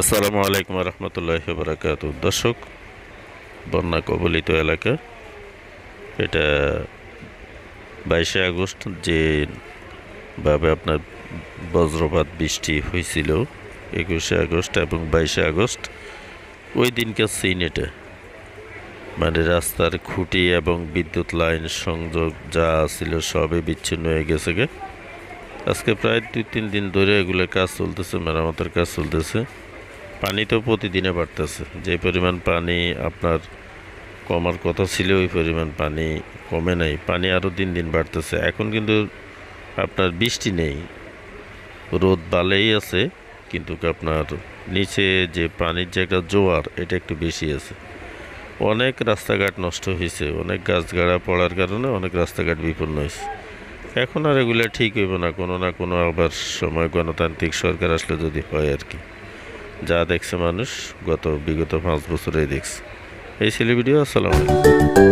আসসালামু আলাইকুম রহমতুল্লাহ বারাকাত দর্শক, বন্যা কবলিত এলাকা, এটা বাইশে আগস্ট যে ভাবে আপনার বজ্রপাত বৃষ্টি হয়েছিল, একুশে আগস্ট এবং বাইশে আগস্ট, ওই দিনকার সিন এটা। মানে রাস্তার খুঁটি এবং বিদ্যুৎ লাইন সংযোগ যা ছিল সবই বিচ্ছিন্ন হয়ে গেছে গে। আজকে প্রায় দুই তিন দিন ধরে এগুলোর কাজ চলতেছে, মেরামতের কাজ চলতেছে। পানি তো প্রতিদিনে বাড়তেছে। যে পরিমাণ পানি আপনার কমার কথা ছিল, ওই পরিমাণ পানি কমে নাই। পানি আরও দিন দিন বাড়তেছে। এখন কিন্তু আপনার বৃষ্টি নেই। রোদ বালেই আছে, কিন্তু আপনার নিচে যে পানির যে একটা জোয়ার, এটা একটু বেশি আছে। অনেক রাস্তাঘাট নষ্ট হয়েছে অনেক গাছগাড়া পড়ার কারণে অনেক রাস্তাঘাট বিপন্ন হয়েছে এখন আর এগুলো ঠিক হইব না। কোনো না কোনো আবার সময় গণতান্ত্রিক সরকার আসলে যদি হয় আর কি। যা দেখছে মানুষ গত বিগত পাঁচ বছরেই দেখছে। এই ছিল ভিডিও আসসালামু আলাইকুম।